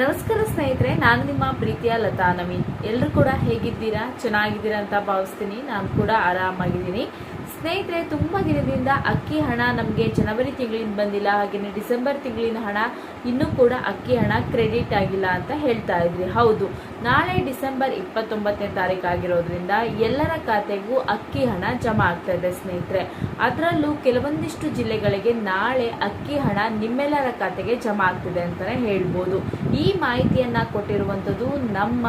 ನಮಸ್ಕಾರ ಸ್ನೇಹಿತರೆ, ನಾನು ನಿಮ್ಮ ಪ್ರೀತಿಯ ಲತಾ ನವೀನ್. ಎಲ್ಲರೂ ಕೂಡ ಹೇಗಿದ್ದೀರಾ? ಚೆನ್ನಾಗಿದ್ದೀರಾ ಅಂತ ಭಾವಿಸ್ತೀನಿ. ನಾನು ಕೂಡ ಆರಾಮಾಗಿದ್ದೀನಿ. ಸ್ನೇಹಿತರೆ, ತುಂಬ ದಿನದಿಂದ ಅಕ್ಕಿ ಹಣ ನಮಗೆ ಜನವರಿ ತಿಂಗಳಿಂದ ಬಂದಿಲ್ಲ ಹಾಗೆಯೇ ಡಿಸೆಂಬರ್ ತಿಂಗಳಿನ ಹಣ ಇನ್ನೂ ಕೂಡ ಅಕ್ಕಿ ಹಣ ಕ್ರೆಡಿಟ್ ಆಗಿಲ್ಲ ಅಂತ ಹೇಳ್ತಾ ಇದ್ರಿ. ಹೌದು, ನಾಳೆ ಡಿಸೆಂಬರ್ ಇಪ್ಪತ್ತೊಂಬತ್ತನೇ ತಾರೀಕು ಆಗಿರೋದ್ರಿಂದ ಎಲ್ಲರ ಖಾತೆಗೂ ಅಕ್ಕಿ ಹಣ ಜಮಾ ಆಗ್ತಾ ಇದೆ ಸ್ನೇಹಿತರೆ. ಅದರಲ್ಲೂ ಕೆಲವೊಂದಿಷ್ಟು ಜಿಲ್ಲೆಗಳಿಗೆ ನಾಳೆ ಅಕ್ಕಿ ಹಣ ನಿಮ್ಮೆಲ್ಲರ ಖಾತೆಗೆ ಜಮಾ ಆಗ್ತಿದೆ ಅಂತಲೇ ಹೇಳ್ಬೋದು. ಈ ಮಾಹಿತಿಯನ್ನ ಕೊಟ್ಟಿರುವಂಥದ್ದು ನಮ್ಮ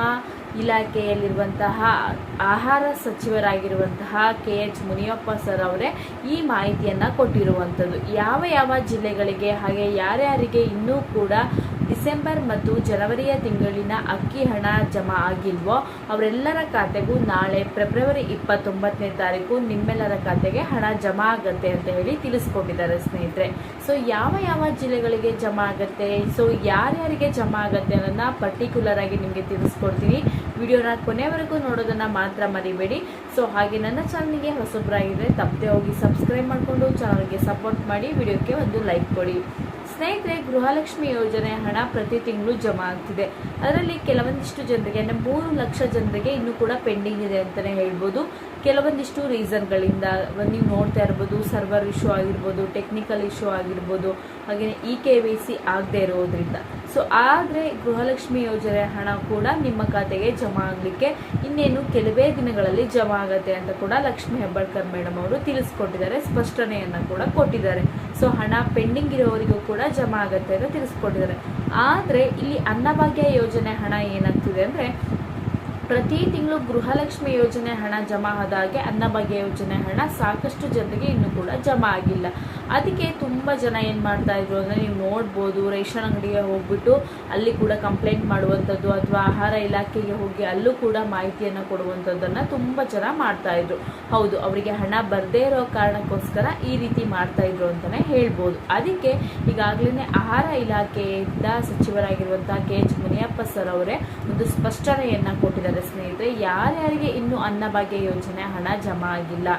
ಇಲಾಖೆಯಲ್ಲಿರುವಂತಹ ಆಹಾರ ಸಚಿವರಾಗಿರುವಂತಹ ಕೆ ಎಚ್ ಮುನಿಯಪ್ಪ ಸರ್ ಅವರೇ ಈ ಮಾಹಿತಿಯನ್ನು ಕೊಟ್ಟಿರುವಂಥದ್ದು. ಯಾವ ಯಾವ ಜಿಲ್ಲೆಗಳಿಗೆ ಹಾಗೆ ಯಾರ್ಯಾರಿಗೆ ಇನ್ನೂ ಕೂಡ ಡಿಸೆಂಬರ್ ಮತ್ತು ಜನವರಿಯ ತಿಂಗಳಿನ ಅಕ್ಕಿ ಹಣ ಜಮಾ ಆಗಿಲ್ವೋ ಅವರೆಲ್ಲರ ಖಾತೆಗೂ ನಾಳೆ ಫೆಬ್ರವರಿ ಇಪ್ಪತ್ತೊಂಬತ್ತನೇ ತಾರೀಕು ನಿಮ್ಮೆಲ್ಲರ ಖಾತೆಗೆ ಹಣ ಜಮಾ ಆಗುತ್ತೆ ಅಂತ ಹೇಳಿ ತಿಳಿಸ್ಕೊಂಡಿದ್ದಾರೆ ಸ್ನೇಹಿತರೆ. ಸೊ ಯಾವ ಯಾವ ಜಿಲ್ಲೆಗಳಿಗೆ ಜಮಾ ಆಗುತ್ತೆ? ಸೊ ಯಾರ್ಯಾರಿಗೆ ಜಮಾ ಆಗುತ್ತೆ ಅನ್ನೋದನ್ನ ಪರ್ಟಿಕ್ಯುಲರ್ ಆಗಿ ನಿಮಗೆ ತಿಳಿಸ್ಕೊಡ್ತೀನಿ. ವಿಡಿಯೋನ ಕೊನೆವರೆಗೂ ನೋಡೋದನ್ನು ಮಾತ್ರ ಮರಿಬೇಡಿ. ಸೊ ಹಾಗೆ ನನ್ನ ಚಾನಲ್ಗೆ ಹೊಸಬ್ರಾಗಿದ್ರೆ ತಪ್ಪದೆ ಹೋಗಿ ಸಬ್ಸ್ಕ್ರೈಬ್ ಮಾಡಿಕೊಂಡು ಚಾನಲ್ಗೆ ಸಪೋರ್ಟ್ ಮಾಡಿ ವಿಡಿಯೋಕ್ಕೆ ಒಂದು ಲೈಕ್ ಕೊಡಿ. ಸ್ನೇಹಿತರೆ, ಗೃಹಲಕ್ಷ್ಮಿ ಯೋಜನೆ ಹಣ ಪ್ರತಿ ತಿಂಗಳು ಜಮಾ ಆಗ್ತಿದೆ. ಅದರಲ್ಲಿ ಕೆಲವೊಂದಿಷ್ಟು ಜನರಿಗೆ, ಅಂದರೆ ಮೂರು ಲಕ್ಷ ಜನರಿಗೆ ಇನ್ನೂ ಕೂಡ ಪೆಂಡಿಂಗ್ ಇದೆ ಅಂತಲೇ ಹೇಳ್ಬೋದು. ಕೆಲವೊಂದಿಷ್ಟು ರೀಸನ್ಗಳಿಂದ ನೀವು ನೋಡ್ತಾ ಇರ್ಬೋದು ಸರ್ವರ್ ಇಶ್ಯೂ ಆಗಿರ್ಬೋದು ಟೆಕ್ನಿಕಲ್ ಇಶ್ಯೂ ಆಗಿರ್ಬೋದು ಹಾಗೆಯೇ ಇ ಕೆ ವಿ ಸಿ ಆಗದೆ ಇರೋದ್ರಿಂದ. ಸೊ ಆದರೆ ಗೃಹಲಕ್ಷ್ಮಿ ಯೋಜನೆ ಹಣ ಕೂಡ ನಿಮ್ಮ ಖಾತೆಗೆ ಜಮಾ ಆಗಲಿಕ್ಕೆ ಇನ್ನೇನು ಕೆಲವೇ ದಿನಗಳಲ್ಲಿ ಜಮಾ ಆಗುತ್ತೆ ಅಂತ ಕೂಡ ಲಕ್ಷ್ಮಿ ಹೆಬ್ಬಾಳ್ಕರ್ ಮೇಡಮ್ ಅವರು ತಿಳಿಸ್ಕೊಟ್ಟಿದ್ದಾರೆ, ಸ್ಪಷ್ಟನೆಯನ್ನು ಕೂಡ ಕೊಟ್ಟಿದ್ದಾರೆ. ಸೊ ಹಣ ಪೆಂಡಿಂಗ್ ಇರೋವರಿಗೂ ಕೂಡ ಜಮಾ ಆಗುತ್ತೆ ಅಂತ ತಿಳಿಸ್ಕೊಟ್ಟಿದ್ದಾರೆ. ಆದರೆ ಇಲ್ಲಿ ಅನ್ನಭಾಗ್ಯ ಯೋಜನೆ ಹಣ ಏನಾಗ್ತಿದೆ ಅಂದರೆ ಪ್ರತಿ ತಿಂಗಳು ಗೃಹಲಕ್ಷ್ಮಿ ಯೋಜನೆ ಹಣ ಜಮಾ ಆದ ಹಾಗೆ ಅನ್ನಭಾಗ್ಯ ಯೋಜನೆ ಹಣ ಸಾಕಷ್ಟು ಜನರಿಗೆ ಇನ್ನೂ ಕೂಡ ಜಮಾ ಆಗಿಲ್ಲ. ಅದಕ್ಕೆ ತುಂಬ ಜನ ಏನು ಮಾಡ್ತಾ ಇದ್ರು ಅಂದರೆ ನೀವು ನೋಡ್ಬೋದು, ರೇಷನ್ ಅಂಗಡಿಗೆ ಹೋಗ್ಬಿಟ್ಟು ಅಲ್ಲಿ ಕೂಡ ಕಂಪ್ಲೇಂಟ್ ಮಾಡುವಂಥದ್ದು ಅಥವಾ ಆಹಾರ ಇಲಾಖೆಗೆ ಹೋಗಿ ಅಲ್ಲೂ ಕೂಡ ಮಾಹಿತಿಯನ್ನು ಕೊಡುವಂಥದ್ದನ್ನು ತುಂಬ ಜನ ಮಾಡ್ತಾ ಇದ್ರು. ಹೌದು, ಅವರಿಗೆ ಹಣ ಬರದೇ ಇರೋ ಕಾರಣಕ್ಕೋಸ್ಕರ ಈ ರೀತಿ ಮಾಡ್ತಾ ಇದ್ರು ಅಂತಲೇ ಹೇಳ್ಬೋದು. ಅದಕ್ಕೆ ಈಗಾಗಲೇ ಆಹಾರ ಇಲಾಖೆಯಿಂದ ಸಚಿವರಾಗಿರುವಂಥ ಕೆ ಎಚ್ ಮುನಿಯಪ್ಪ ಸರ್ ಅವರೇ ಒಂದು ಸ್ಪಷ್ಟನೆಯನ್ನು ಕೊಟ್ಟಿದ್ದಾರೆ. ಸ್ನೇಹಿತರೆ. ಯಾರ್ಯಾರಿಗೆ ಇನ್ನೂ ಅನ್ನಭಾಗ್ಯ ಯೋಜನೆ ಹಣ ಜಮಾ ಆಗಿಲ್ಲ,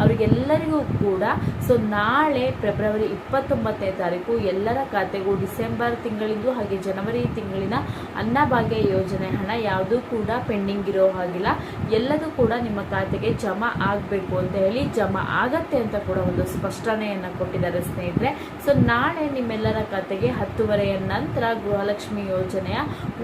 ಅವರಿಗೆಲ್ಲರಿಗೂ ಕೂಡ. ಸೊ ನಾಳೆ ಫೆಬ್ರವರಿ ಇಪ್ಪತ್ತೊಂಬತ್ತನೇ ತಾರೀಕು ಎಲ್ಲರ ಖಾತೆಗೂ ಡಿಸೆಂಬರ್ ತಿಂಗಳಿಂದು ಹಾಗೆ ಜನವರಿ ತಿಂಗಳಿನ ಅನ್ನಭಾಗ್ಯ ಯೋಜನೆ ಹಣ ಯಾವುದೂ ಕೂಡ ಪೆಂಡಿಂಗ್ ಇರೋ ಹಾಗಿಲ್ಲ. ಎಲ್ಲದೂ ಕೂಡ ನಿಮ್ಮ ಖಾತೆಗೆ ಜಮಾ ಆಗಬೇಕು ಅಂತ ಹೇಳಿ ಜಮಾ ಆಗತ್ತೆ ಅಂತ ಕೂಡ ಒಂದು ಸ್ಪಷ್ಟನೆಯನ್ನು ಕೊಟ್ಟಿದ್ದಾರೆ ಸ್ನೇಹಿತರೆ. ಸೊ ನಾಳೆ ನಿಮ್ಮೆಲ್ಲರ ಖಾತೆಗೆ ಹತ್ತುವರೆಯ ನಂತರ ಗೃಹಲಕ್ಷ್ಮಿ ಯೋಜನೆಯ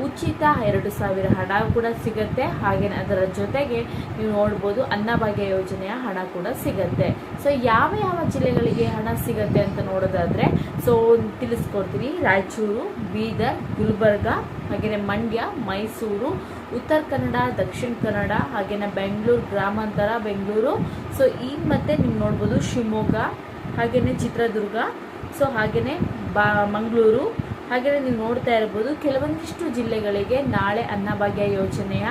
ಉಚಿತ ಎರಡು ಸಾವಿರ ಹಣ ಕೂಡ ಸಿಗುತ್ತೆ. ಹಾಗೆ ಅದರ ಜೊತೆಗೆ ನೀವು ನೋಡ್ಬೋದು ಅನ್ನಭಾಗ್ಯ ಯೋಜನೆಯ ಹಣ ಕೂಡ ಸಿಗುತ್ತೆ. ಸೊ ಯಾವ ಯಾವ ಜಿಲ್ಲೆಗಳಿಗೆ ಹಣ ಸಿಗುತ್ತೆ ಅಂತ ನೋಡೋದಾದ್ರೆ ಸೊ ತಿಳಿಸ್ಕೊಡ್ತೀನಿ. ರಾಯಚೂರು, ಬೀದರ್, ಗುಲ್ಬರ್ಗ ಹಾಗೆಯೇ ಮಂಡ್ಯ, ಮೈಸೂರು, ಉತ್ತರ ಕನ್ನಡ, ದಕ್ಷಿಣ ಕನ್ನಡ ಹಾಗೆಯೇ ಬೆಂಗಳೂರು, ಗ್ರಾಮಾಂತರ, ಬೆಂಗಳೂರು. ಸೊ ಈ ಮತ್ತೆ ನೀವು ನೋಡ್ಬೋದು ಶಿವಮೊಗ್ಗ ಹಾಗೆಯೇ ಚಿತ್ರದುರ್ಗ. ಸೊ ಹಾಗೆಯೇ ಬಾ, ಮಂಗಳೂರು ಹಾಗೆಯೇ ನೀವು ನೋಡ್ತಾ ಇರ್ಬೋದು, ಕೆಲವೊಂದಿಷ್ಟು ಜಿಲ್ಲೆಗಳಿಗೆ ನಾಳೆ ಅನ್ನಭಾಗ್ಯ ಯೋಜನೆಯ,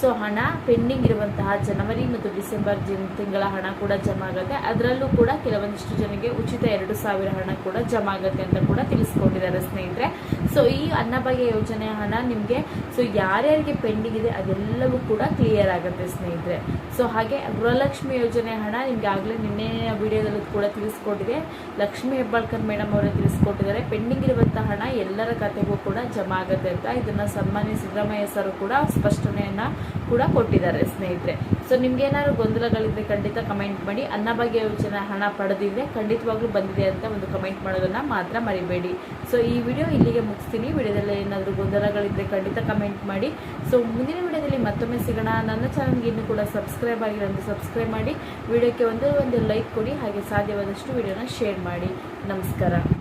ಸೊ ಹಣ ಪೆಂಡಿಂಗ್ ಇರುವಂತಹ ಜನವರಿ ಮತ್ತು ಡಿಸೆಂಬರ್ ತಿಂಗಳ ಹಣ ಕೂಡ ಜಮಾ ಆಗುತ್ತೆ. ಅದರಲ್ಲೂ ಕೂಡ ಕೆಲವೊಂದಿಷ್ಟು ಜನಕ್ಕೆ ಉಚಿತ ಎರಡು ಸಾವಿರ ಹಣ ಕೂಡ ಜಮಾ ಆಗುತ್ತೆ ಅಂತ ಕೂಡ ತಿಳಿಸ್ಕೊಂಡಿದ್ದಾರೆ ಸ್ನೇಹಿತರೆ. ಸೊ ಈ ಅನ್ನಭಾಗ್ಯ ಯೋಜನೆಯ ಹಣ ನಿಮಗೆ, ಸೊ ಯಾರ್ಯಾರಿಗೆ ಪೆಂಡಿಂಗ್ ಇದೆ ಅದೆಲ್ಲವೂ ಕೂಡ ಕ್ಲಿಯರ್ ಆಗುತ್ತೆ ಸ್ನೇಹಿತರೆ. ಸೊ ಹಾಗೆ ಗೃಹಲಕ್ಷ್ಮಿ ಯೋಜನೆ ಹಣ ನಿಮಗೆ ಆಗಲೇ ನಿನ್ನೆ ವಿಡಿಯೋದಲ್ಲೂ ಕೂಡ ತಿಳಿಸ್ಕೊಟ್ಟಿದೆ. ಲಕ್ಷ್ಮಿ ಹೆಬ್ಬಾಳ್ಕರ್ ಮೇಡಮ್ ಅವರೇ ತಿಳಿಸ್ಕೊಟ್ಟಿದ್ದಾರೆ. ಪೆಂಡಿಂಗ್ ಇರುವಂತಹ ಹಣ ಎಲ್ಲರ ಖಾತೆಗೂ ಕೂಡ ಜಮಾ ಆಗತ್ತೆ ಅಂತ ಇದನ್ನ ಸನ್ಮಾನಿ ಸಿದ್ದರಾಮಯ್ಯ ಸರ್ ಕೂಡ ಸ್ಪಷ್ಟನೆಯನ್ನ ಕೂಡ ಕೊಟ್ಟಿದ್ದಾರೆ, ಸ್ನೇಹಿತರೆ. ಸೊ ನಿಮ್ಗೆ ಏನಾದ್ರು ಗೊಂದಲಗಳಿದ್ರೆ ಖಂಡಿತ ಕಮೆಂಟ್ ಮಾಡಿ. ಅನ್ನಭಾಗ್ಯ ಯೋಜನೆ ಹಣ ಪಡೆದಿದ್ರೆ ಖಂಡಿತವಾಗ್ಲೂ ಬಂದಿದೆ ಅಂತ ಒಂದು ಕಮೆಂಟ್ ಮಾಡೋದನ್ನ ಮಾತ್ರ ಮರಿಬೇಡಿ. ಸೊ ಈ ವಿಡಿಯೋ ಇಲ್ಲಿಗೆ ಮುಗಿಸ್ತೀನಿ. ವಿಡಿಯೋದಲ್ಲಿ ಏನಾದರೂ ಗೊಂದಲಗಳಿದ್ರೆ ಖಂಡಿತ ಕಮೆಂಟ್ ಮಾಡಿ. ಸೊ ಮುಂದಿನ ವಿಡಿಯೋದಲ್ಲಿ ಮತ್ತೊಮ್ಮೆ ಸಿಗೋಣ. ನನ್ನ ಚಾನಲ್ಗೆ ಇನ್ನು ಕೂಡ ಸಬ್ಸ್ಕ್ರೈಬ್ ಆಗಿರೋ ಸಬ್ಸ್ಕ್ರೈಬ್ ಮಾಡಿ. ವಿಡಿಯೋಕ್ಕೆ ಒಂದು ಒಂದು ಲೈಕ್ ಕೊಡಿ. ಹಾಗೆ ಸಾಧ್ಯವಾದಷ್ಟು ವಿಡಿಯೋನ ಶೇರ್ ಮಾಡಿ. ನಮಸ್ಕಾರ.